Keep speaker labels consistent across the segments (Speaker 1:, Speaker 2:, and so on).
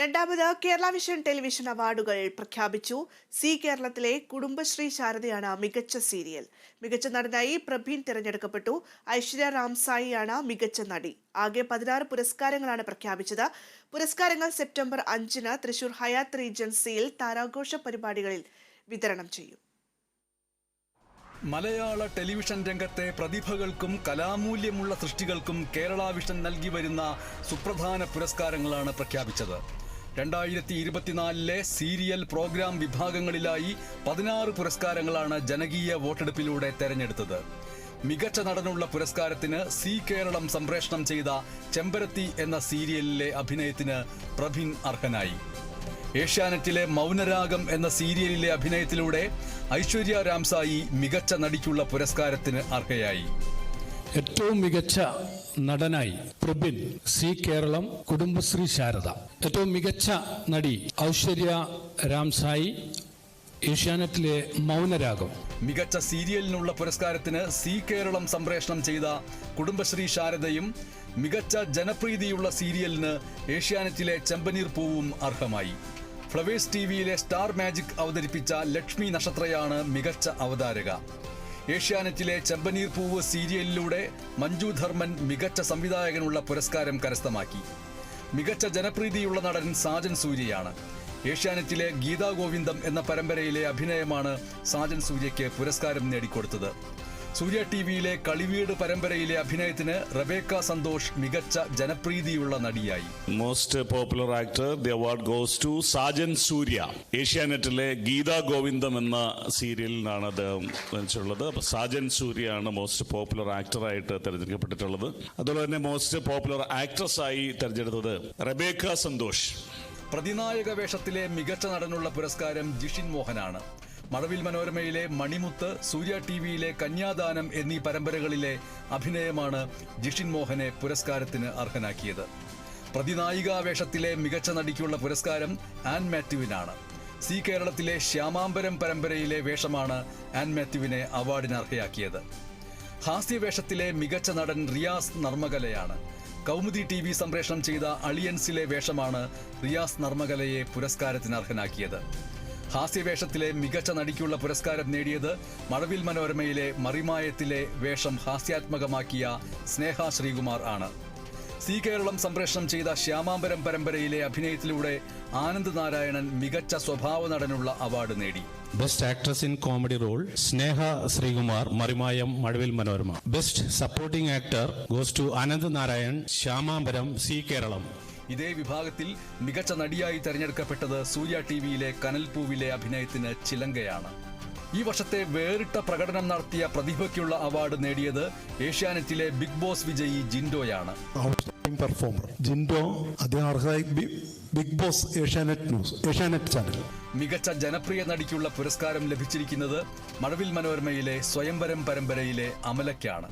Speaker 1: രണ്ടാമത് Kerala vision television അവാർഡുകൾ പ്രഖ്യാപിച്ചു. സി കേരളത്തിലെ കുടുംബശ്രീ ശാരദയാണ് മികച്ച സീരിയൽ. മികച്ച നടനായി പ്രഭീൻ തിരഞ്ഞെടുക്കപ്പെട്ടു. ഐശ്വര്യ റാംസായിയാണ് മികച്ച നടി. ആകെ പതിനാറ് പുരസ്കാരങ്ങളാണ് പ്രഖ്യാപിച്ചത്. പുരസ്കാരങ്ങൾ സെപ്റ്റംബർ അഞ്ചിന് തൃശൂർ ഹയാത്ത് റീജൻസിയിൽ താരാഘോഷ പരിപാടികളിൽ വിതരണം ചെയ്യും.
Speaker 2: മലയാള ടെലിവിഷൻ രംഗത്തെ പ്രതിഭകൾക്കും കലാമൂല്യമുള്ള സൃഷ്ടികൾക്കും കേരള വിഷൻ നൽകി വരുന്ന സുപ്രധാന പുരസ്കാരങ്ങളാണ് പ്രഖ്യാപിച്ചത്. രണ്ടായിരത്തി ഇരുപത്തിനാലിലെ സീരിയൽ പ്രോഗ്രാം വിഭാഗങ്ങളിലായി പതിനാറ് പുരസ്കാരങ്ങളാണ് ജനകീയ വോട്ടെടുപ്പിലൂടെ തെരഞ്ഞെടുത്തത്. മികച്ച നടനുള്ള പുരസ്കാരത്തിന് സി കേരളം സംപ്രേഷണം ചെയ്ത ചെമ്പരത്തി എന്ന സീരിയലിലെ അഭിനയത്തിന് പ്രഭിൻ അർഹനായി. ഏഷ്യാനെറ്റിലെ മൗനരാഗം എന്ന സീരിയലിലെ അഭിനയത്തിലൂടെ ഐശ്വര്യ രാംസായി മികച്ച നടിക്കുള്ള പുരസ്കാരത്തിന് അർഹയായി.
Speaker 3: ഏറ്റവും മികച്ച നടനായി പ്രബിൻ സി കേരളം കുടുംബശ്രീ ശാരദ. ഏറ്റവും മികച്ച നടി ഐശ്വര്യ രാംസായി ഏഷ്യാനെറ്റിലെ മൗനരാഗം.
Speaker 2: മികച്ച സീരിയലിനുള്ള പുരസ്കാരത്തിന് സി കേരളം സംപ്രേഷണം ചെയ്ത കുടുംബശ്രീ ശാരദയും മികച്ച ജനപ്രീതിയുള്ള സീരിയലിന് ഏഷ്യാനെറ്റിലെ ചെമ്പനീർ പൂവും അർഹമായി. ഫ്ലവേഴ്സ് ടി വിയിലെ സ്റ്റാർ മാജിക് അവതരിപ്പിച്ച ലക്ഷ്മി നക്ഷത്രയാണ് മികച്ച അവതാരക. ഏഷ്യാനെറ്റിലെ ചെമ്പനീർ പൂവ് സീരിയലിലൂടെ മഞ്ജു ധർമ്മൻ മികച്ച സംവിധായകനുള്ള പുരസ്കാരം കരസ്ഥമാക്കി. മികച്ച ജനപ്രീതിയുള്ള നടൻ സാജൻ സൂര്യയാണ്. ഏഷ്യാനെറ്റിലെ ഗീതാ ഗോവിന്ദം എന്ന പരമ്പരയിലെ അഭിനയമാണ് സാജൻ സൂര്യയ്ക്ക് പുരസ്കാരം നേടിക്കൊടുത്തത്. സൂര്യ ടി വിയിലെ കളിവീട് പരമ്പരയിലെ അഭിനയത്തിന് റബേക്ക സന്തോഷ് മികച്ച ജനപ്രീതിയുള്ള നടിയായി.
Speaker 4: Most popular actor the award goes to Sajan Surya ഏഷ്യാനെറ്റിലെ ഗീതാ ഗോവിന്ദം എന്ന സീരിയലിനാണ് അദ്ദേഹം വെച്ചുള്ളത്. അപ്പൊ സാജൻ സൂര്യയാണ് മോസ്റ്റ് പോപ്പുലർ ആക്ടറായിട്ട് തിരഞ്ഞെടുക്കപ്പെട്ടിട്ടുള്ളത്. അതുപോലെ തന്നെ മോസ്റ്റ് പോപ്പുലർ ആക്ട്രസ് ആയി തിരഞ്ഞെടുത്തത് റബേക്ക സന്തോഷ്.
Speaker 2: പ്രതിനായക വേഷത്തിലെ മികച്ച നടനുള്ള പുരസ്കാരം ജിഷിൻ മോഹനാണ്. മഴവിൽ മനോരമയിലെ മണിമുത്ത് സൂര്യ ടി വിയിലെ കന്യാദാനം എന്നീ പരമ്പരകളിലെ അഭിനയമാണ് ജിഷിൻ മോഹനെ പുരസ്കാരത്തിന് അർഹനാക്കിയത്. പ്രതിനായികാ വേഷത്തിലെ മികച്ച നടിക്കുള്ള പുരസ്കാരം ആൻ മാത്യുവിനാണ്. സി കേരളത്തിലെ ശ്യാമാംബരം പരമ്പരയിലെ വേഷമാണ് ആൻ മാത്യുവിനെ അവാർഡിന് അർഹയാക്കിയത്. ഹാസ്യവേഷത്തിലെ മികച്ച നടൻ റിയാസ് നർമ്മകലയാണ്. കൗമുദി ടി വി സംപ്രേഷണം ചെയ്ത അളിയൻസിലെ വേഷമാണ് റിയാസ് നർമ്മകലയെ പുരസ്കാരത്തിന് അർഹനാക്കിയത്. ഹാസ്യവേഷത്തിലെ മികച്ച നടിക്കുള്ള പുരസ്കാരം നേടിയത് മഴവിൽ മനോരമയിലെ മറിമായത്തിലെ വേഷം ഹാസ്യാത്മകമാക്കിയ സ്നേഹ ശ്രീകുമാർ ആണ്. സി കേരളം സംപ്രേഷണം ചെയ്ത ശ്യാമാംബരം പരമ്പരയിലെ അഭിനയത്തിലൂടെ ആനന്ദ് നാരായണൻ മികച്ച സ്വഭാവ നടനുള്ള അവാർഡ് നേടി.
Speaker 3: Best actress in comedy role Sneha Sreekumar Marimayam Mazhavil Manorama. Best supporting actor goes to Anand Narayan Shyamambaram Zee Keralam.
Speaker 2: ഇതേ വിഭാഗത്തിൽ മികച്ച നടിയായി തെരഞ്ഞെടുക്കപ്പെട്ടത് സൂര്യ ടി വിയിലെ കനൽപൂവിലെ അഭിനയത്തിന് ചിലങ്കയാണ്. ഈ വർഷത്തെ വേറിട്ട പ്രകടനം നടത്തിയ പ്രതിഭയ്ക്കുള്ള അവാർഡ് നേടിയത് ഏഷ്യാനെറ്റിലെ ബിഗ് ബോസ് വിജയി ജിൻഡോയാണ്.
Speaker 5: പെർഫോമർ ജിൻഡോ അദ്ദേഹം Bigg Boss Asianet News Asianet channel.
Speaker 2: മികച്ച ജനപ്രിയ നടിക്കുള്ള പുരസ്കാരം ലഭിച്ചിരിക്കുന്നത് മഴവിൽ മനോരമയിലെ സ്വയംവരം പരമ്പരയിലെ അമലയ്ക്കാണ്.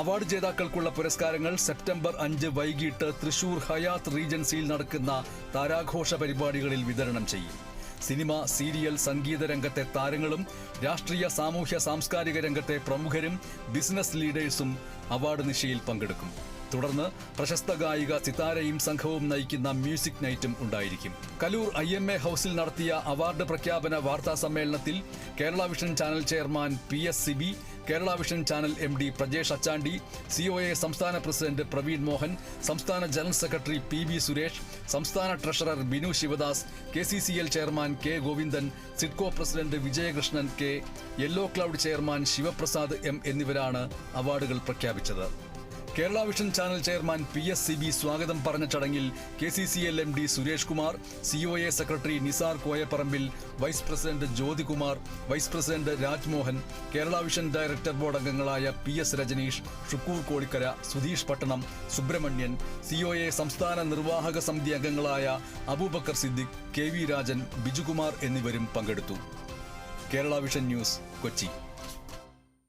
Speaker 2: അവാർഡ് ജേതാക്കൾക്കുള്ള പുരസ്കാരങ്ങൾ സെപ്റ്റംബർ അഞ്ച് വൈകിട്ട് തൃശൂർ ഹയാത്ത് റീജൻസിയിൽ നടക്കുന്ന താരാഘോഷ പരിപാടികളിൽ വിതരണം ചെയ്യും. സിനിമ സീരിയൽ സംഗീത രംഗത്തെ താരങ്ങളും രാഷ്ട്രീയ സാമൂഹ്യ സാംസ്കാരിക രംഗത്തെ പ്രമുഖരും ബിസിനസ് ലീഡേഴ്സും അവാർഡ് നിശയിൽ പങ്കെടുക്കും. തുടർന്ന് പ്രശസ്ത ഗായിക സിതാരയും സംഘവും നയിക്കുന്ന മ്യൂസിക് നൈറ്റും ഉണ്ടായിരിക്കും. കലൂർ ഐ എം എ ഹൌസിൽ നടത്തിയ അവാർഡ് പ്രഖ്യാപന വാർത്താ സമ്മേളനത്തിൽ Kerala Vision channel chairman P S Siby Kerala Vision channel M D Prajesh Achandi C സംസ്ഥാന പ്രസിഡന്റ് പ്രവീൺ മോഹൻ സംസ്ഥാന ജനറൽ സെക്രട്ടറി പി സുരേഷ് സംസ്ഥാന treasurer Binu Sivadas K C C L chairman K Govindan SIDCO president Vijayakrishnan K Yellow Cloud chairman Sivaprasad M എന്നിവരാണ് അവാർഡുകൾ പ്രഖ്യാപിച്ചത്. Kerala Vision channel chairman P S C B സ്വാഗതം പറഞ്ഞ ചടങ്ങിൽ K C C L M D Suresh Kumar C O A secretary Nisar Koyaparambil vice president Jyothikumar vice president Rajmohan Kerala Vision director board അംഗങ്ങളായ P S Rajaneesh Shukkoor Kodikkara Sudheesh Pattanam Subramanian C O A സംസ്ഥാന നിർവാഹക സമിതി അംഗങ്ങളായ Abubakar Siddique K V Rajan Bijukumar എന്നിവരും പങ്കെടുത്തു. Kerala Vision News Kochi.